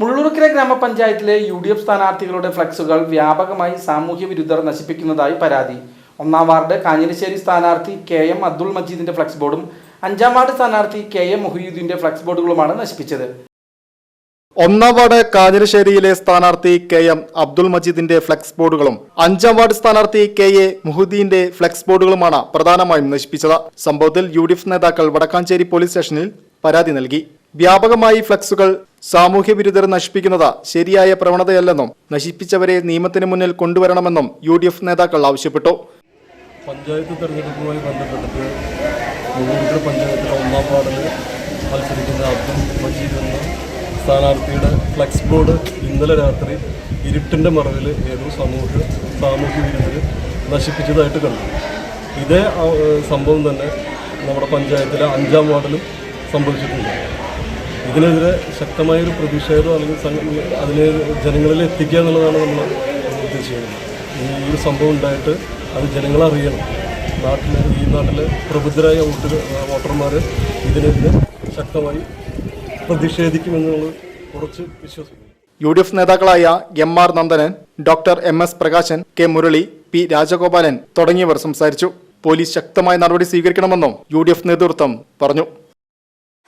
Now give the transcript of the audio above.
മുള്ളൂർക്കര ഗ്രാമപഞ്ചായത്തിലെ U D F സ്ഥാനാർത്ഥികളുടെ ഫ്ലക്സുകൾ വ്യാപകമായി സാമൂഹ്യ വിരുദ്ധർ നശിപ്പിക്കുന്നതായി പരാതി. ഒന്നാം വാർഡ് കാഞ്ഞിരശ്ശേരി സ്ഥാനാർത്ഥി കെ എം അബ്ദുൾ മജീദിന്റെ ഫ്ലക്സ് ബോർഡും അഞ്ചാം വാർഡ് സ്ഥാനാർത്ഥി കെ എം മുഹീദ്ദീന്റെ ഫ്ലക്സ് ബോർഡുകളുമാണ് നശിപ്പിച്ചത്. ഒന്നാം വാർഡ് കാഞ്ഞിരശ്ശേരിയിലെ സ്ഥാനാർത്ഥി കെ എം അബ്ദുൾ മജീദിന്റെ ഫ്ലെക്സ് ബോർഡുകളും അഞ്ചാം വാർഡ് സ്ഥാനാർത്ഥി കെ എ മുഹുദ്ദീന്റെ ഫ്ലെക്സ് ബോർഡുകളുമാണ് പ്രധാനമായും നശിപ്പിച്ചത്. സംഭവത്തിൽ യു നേതാക്കൾ വടക്കാഞ്ചേരി പോലീസ് സ്റ്റേഷനിൽ പരാതി നൽകി. വ്യാപകമായി ഫ്ലെക്സുകൾ സാമൂഹ്യ വിരുദ്ധർ നശിപ്പിക്കുന്നത് ശരിയായ പ്രവണതയല്ലെന്നും നശിപ്പിച്ചവരെ നിയമത്തിന് മുന്നിൽ കൊണ്ടുവരണമെന്നും യു ഡി എഫ് നേതാക്കൾ ആവശ്യപ്പെട്ടു. പഞ്ചായത്ത് തെരഞ്ഞെടുപ്പുമായി ബന്ധപ്പെട്ടിട്ട് പഞ്ചായത്തിലെ ഒന്നാം വാർഡിൽ മത്സരിക്കുന്ന അബ്ദുൽ മജീദ് എന്ന സ്ഥാനാർത്ഥിയുടെ ഫ്ലക്സ് ബോർഡ് ഇന്നലെ രാത്രി ഇരുട്ടിന്റെ മറവിൽ ഏതൊരു സമൂഹ സാമൂഹ്യ വിരുദ്ധർ നശിപ്പിച്ചതായിട്ട് കണ്ടു. ഇതേ സംഭവം തന്നെ നമ്മുടെ പഞ്ചായത്തിലെ അഞ്ചാം വാർഡിലും സംഭവിച്ചിട്ടുണ്ട്. ഇതിനെതിരെ ശക്തമായൊരു പ്രതിഷേധം അല്ലെങ്കിൽ അതിനെ ജനങ്ങളിൽ എത്തിക്കുക എന്നുള്ളതാണ് നമ്മൾ ഉദ്ദേശിക്കുന്നത്. ഈ ഒരു സംഭവം ഉണ്ടായിട്ട് അത് ജനങ്ങൾ അറിയണം. നാട്ടിൽ ഈ നാട്ടിലെ പ്രബുദ്ധരായ വോട്ടർ വോട്ടർമാർ ഇതിനെതിരെ ശക്തമായി പ്രതിഷേധിക്കുമെന്നുള്ളത് കുറച്ച് വിശ്വസിക്കുന്നു. യു ഡി എഫ് നേതാക്കളായ M R Nandanan doctor M S Prakashan K Murali P Rajagopalan തുടങ്ങിയവർ സംസാരിച്ചു. പോലീസ് ശക്തമായ നടപടി സ്വീകരിക്കണമെന്നും യു നേതൃത്വം പറഞ്ഞു.